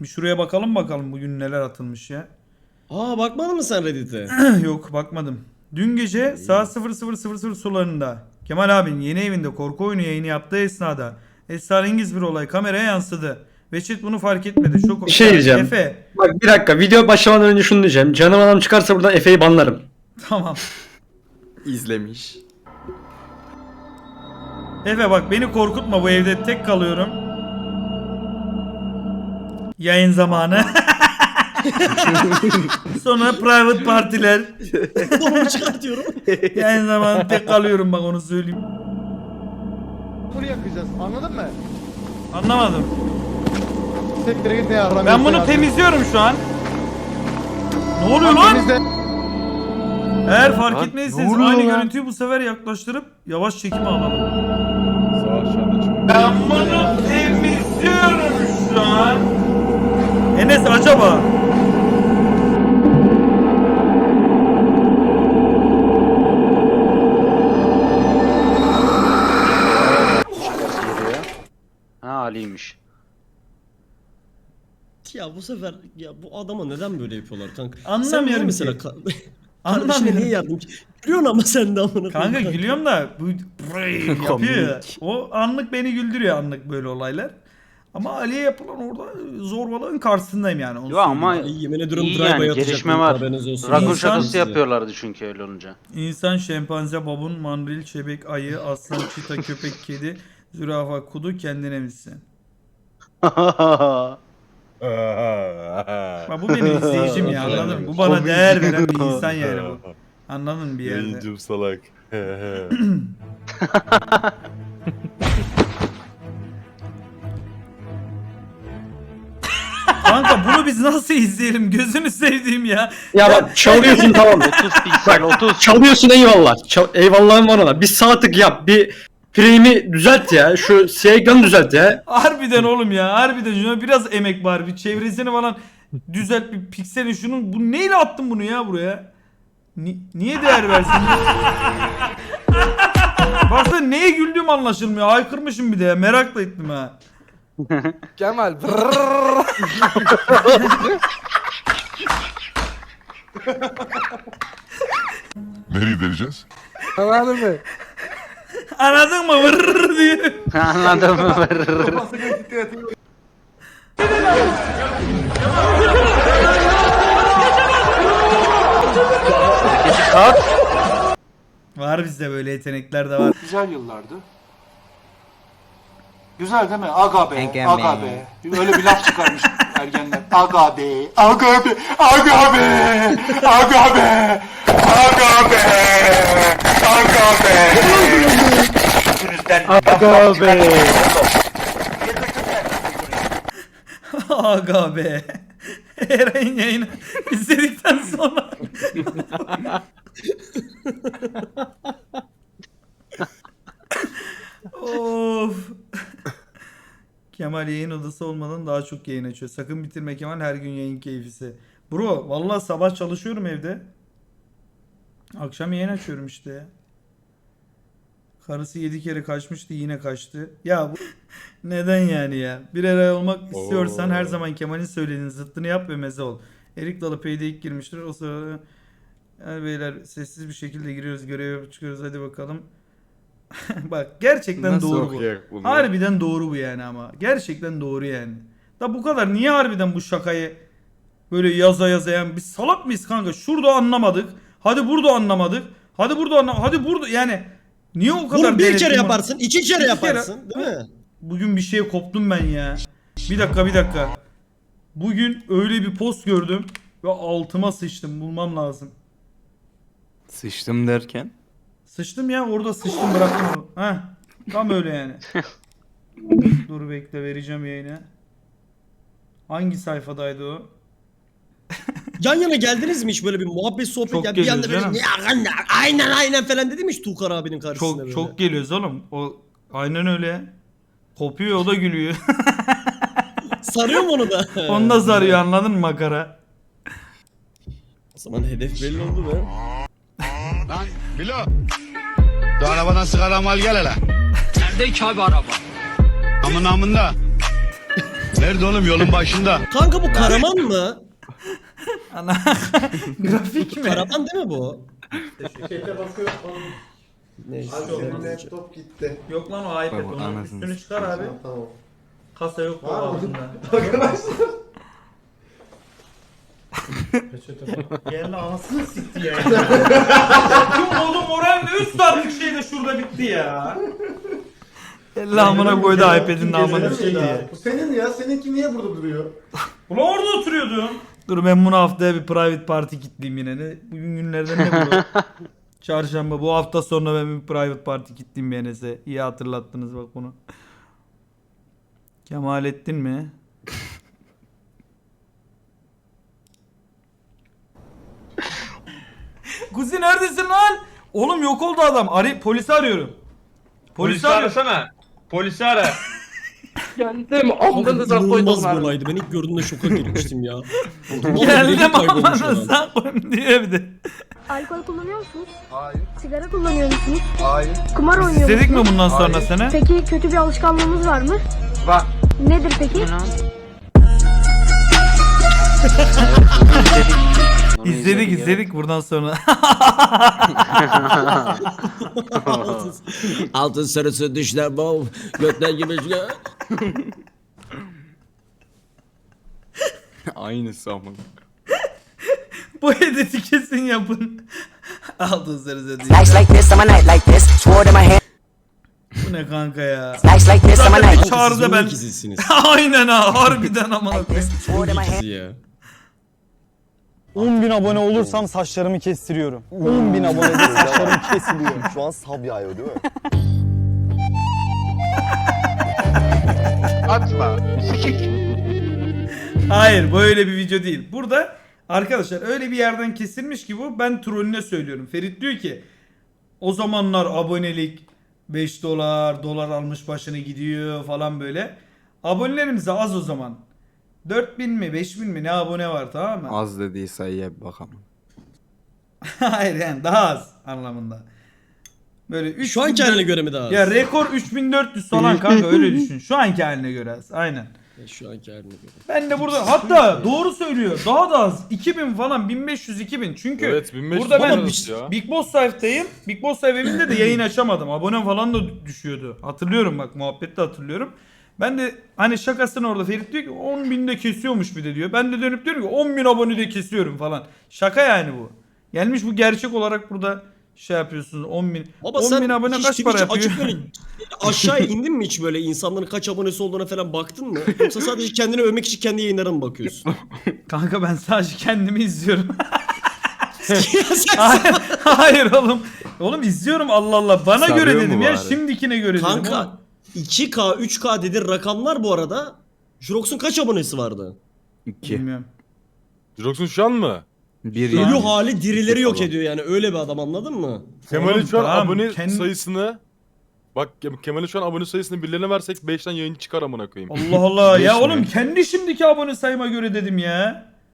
Bir şuraya bakalım bakalım bugün neler atılmış ya. Aa bakmadın mı sen Reddit'e? Yok bakmadım. Dün gece saat 00.00 sularında Kemal abinin yeni evinde korku oyunu yayını yaptığı esnada esrarengiz bir olay kameraya yansıdı. Veçit bunu fark etmedi. Çok Bir şey diyeceğim. Efe. Bak bir dakika video başlamadan önce şunu diyeceğim. Canım adam çıkarsa buradan Efe'yi banlarım. Tamam. İzlemiş. Efe bak beni korkutma bu evde tek kalıyorum. Yayın zamanı. Sonra private partiler. Donumu çıkartıyorum. Yayın zamanı tek kalıyorum bak onu söyleyeyim. Bunu yakacağız. Anladın mı? Anlamadım. Sektere git ne Ben bunu temizliyorum şu an. Ne oluyor lan? temizle. Eğer fark oluyor aynı lan? görüntüyü bu sefer yaklaştırıp yavaş çekim alalım. Sağ aşağıda çıkıyor. Ben bunu temizliyorum şu an. Enes acaba? Ha Ali'ymiş. ya bu sefer ya bu adama neden böyle yapıyorlar kanka? Anlamıyorum ki. mesela ka- kardeşine Anlamıyorum. niye yardımcı? Gülüyorsun ama sen de amına Kanka koyayım. gülüyorum da bu yapıyor ya. O anlık beni güldürüyor anlık böyle olaylar. Ama Ali'ye yapılan orada zorbalığın karşısındayım yani. onu Yo ama Ay, yemin ediyorum iyi drive'a yani yatacak gelişme benim, var. haberiniz olsun. Rakun İnsan- şakası yapıyorlardı çünkü öyle olunca. İnsan, şempanze, babun, mandril, çebek, ayı, aslan, çita, köpek, kedi, zürafa, kudu kendine misin? Bak bu benim izleyicim ya anladın mı? Bu bana değer veren bir insan yani bu. Anladın mı bir yerde? Yayıncım salak. biz nasıl izleyelim? Gözünü sevdiğim ya. Ya bak çalıyorsun tamam. 30 piksel 30. Çalıyorsun eyvallah. Çal eyvallahım var ona. Bir sağ tık yap. Bir frame'i düzelt ya. Şu siyah ekranı düzelt ya. Harbiden oğlum ya. Harbiden şuna biraz emek var. Bir çevresini falan düzelt bir pikseli şunun. Bu neyle attın bunu ya buraya? Ni- niye değer versin? Baksana neye güldüğüm anlaşılmıyor. Haykırmışım bir de ya. Merakla ettim ha. Kemal. Nereye vereceğiz? Anladın mı? Anladın mı? Vırrrr diye. Anladın mı? Var bizde böyle yetenekler de var. Güzel yıllardı. Güzel değil mi? Aga be, aga be. Öyle bir laf çıkarmış ergenler. Aga be, aga be, aga be, aga be, aga be, aga be. Aga be. Aga be. Eren yayını izledikten sonra. of. Kemal yayın odası olmadan daha çok yayın açıyor. Sakın bitirme Kemal her gün yayın keyfisi. Bro vallahi sabah çalışıyorum evde. Akşam yayın açıyorum işte ya. Karısı yedi kere kaçmıştı yine kaçtı. Ya bu neden yani ya? Bir araya olmak istiyorsan her zaman Kemal'in söylediğinin zıttını yap ve meze ol. Erik Dalı P'de ilk girmiştir. O sırada yani beyler sessiz bir şekilde giriyoruz görev yapıp çıkıyoruz hadi bakalım. Bak gerçekten Nasıl doğru bu. bunu? Harbiden doğru bu yani ama. Gerçekten doğru yani. Da bu kadar niye harbiden bu şakayı böyle yaza yaza yani biz salak mıyız kanka? Şurada anlamadık. Hadi burada anlamadık. Hadi burada anlamadık. Hadi burada yani niye o kadar Bunu bir kere yaparsın, iki kere İki kere- yaparsın değil mi? Bugün bir şeye koptum ben ya. Bir dakika bir dakika. Bugün öyle bir post gördüm ve altıma sıçtım bulmam lazım. Sıçtım derken. Sıçtım ya orada sıçtım bıraktım onu. Heh, tam öyle yani. Dur bekle vereceğim yayına. Hangi sayfadaydı o? Yan yana geldiniz mi hiç böyle bir muhabbet sohbet Çok ya bir anda böyle canım. "Ya, aynen aynen falan dedi mi hiç Tuğkar abinin karşısında Çok böyle? çok geliyoruz oğlum. O aynen öyle. Kopuyor o da gülüyor. Sarıyor mu onu da? Onu da sarıyor anladın mı makara? O zaman hedef belli oldu be. Lan Bilo. Şu arabadan sigara mal gel hele. Nerede ki abi araba? Amın amında. Nerede oğlum yolun başında? Kanka bu Karaman mı? Ana grafik mi? Karaman değil mi bu? Neyse. Laptop gitti. Yok lan o iPad onun üstünü çıkar abi. Tamam. Kasa yok bu altında. Geldi anasını sikti ya. Yok oğlum moral ne üst saatlik şey de şurada bitti ya. Allah amına koydu iPad'in namını şey diye. Bu senin ya. Seninki niye burada duruyor? Ulan orada oturuyordum. Dur ben bunu haftaya bir private party kitleyeyim yine. Ne, bugün günlerden ne bu? Çarşamba bu hafta sonra ben bir private party kitleyeyim Enes'e. İyi hatırlattınız bak bunu. Kemalettin mi? Kuzi neredesin lan? Oğlum yok oldu adam. Arı polisi arıyorum. Polisi, arıyorum. arasana. Polisi ara. Kanka inanılmaz bir olaydı. Ben ilk gördüğümde şoka girmiştim ya. Vallahi Geldim bileğim kaybolmuş adam. amanıza koyayım diye bir de. Alkol kullanıyor musunuz? Hayır. Sigara kullanıyor musunuz? Hayır. Kumar oynuyor İstedik mi musunuz? bundan sonra seni? Peki kötü bir alışkanlığınız var mı? Var. Nedir peki? Onu İzledik evet. izledik buradan sonra. Altın, altın sarısı düşler bol. Götler gibi. Aynısı ama. Bu editi kesin yapın. Aldın sarı Nights like this, I'm a night like this. Sword in my hand. Bu ne kanka ya? Nights like this, I'm a Zaten night. bir çağrıda ben. ikizisiniz. Aynen ha harbiden amına koyayım. Sword in my hand. İkizi ya. 10 bin abone olursam saçlarımı kestiriyorum. 10 bin abonede saçlarım kesiliyor. Şu an sab yağıyor değil mi? Atma. Hayır bu öyle bir video değil. Burada arkadaşlar öyle bir yerden kesilmiş ki bu. Ben trollüne söylüyorum. Ferit diyor ki o zamanlar abonelik 5 dolar, dolar almış başını gidiyor falan böyle. Abonelerimiz az o zaman. 4000 mi 5000 mi ne abone var tamam mı? Az dediği sayıya bir bakalım. Hayır yani daha az anlamında. Böyle 3 Şu anki haline göre mi daha az? Ya rekor 3400 falan kanka öyle düşün. Şu anki haline göre az. Aynen. Şu anki haline göre. Ben de burada hatta doğru söylüyor. Daha da az. 2000 falan 1500 2000. Çünkü Evet 1500 burada ben dolarız ya. Big Boss Life'dayım. Big Boss evinde de yayın açamadım. Abone falan da düşüyordu. Hatırlıyorum bak muhabbette hatırlıyorum. Ben de hani şakasını orada Ferit diyor ki 10 bin de kesiyormuş bir de diyor. Ben de dönüp diyorum ki 10 bin abone de kesiyorum falan. Şaka yani bu. Gelmiş bu gerçek olarak burada şey yapıyorsunuz 10 bin. Baba 10 sen bin abone hiç kaç para yapıyor? açıp böyle aşağıya indin mi hiç böyle insanların kaç abonesi olduğuna falan baktın mı? Yoksa sadece kendini övmek için kendi yayınlara mı bakıyorsun? Kanka ben sadece kendimi izliyorum. Hayır, hayır oğlum. Oğlum izliyorum Allah Allah. Bana Sarıyor göre mu dedim ya. bari? Şimdikine göre dedim. oğlum. Kanka 2K 3K dedi rakamlar bu arada. Jurox'un kaç abonesi vardı? 2. Bilmiyorum. Jirox'un şu an mı? 1 Ölü yani. hali dirileri yok ediyor yani öyle bir adam anladın mı? Kemal'in şu an tamam, abone kendi- sayısını Bak Kem- Kemal'in şu an abone sayısını birilerine versek 5'ten yayın çıkar amına koyayım. Allah Allah. ya mi? oğlum kendi şimdiki abone sayıma göre dedim ya.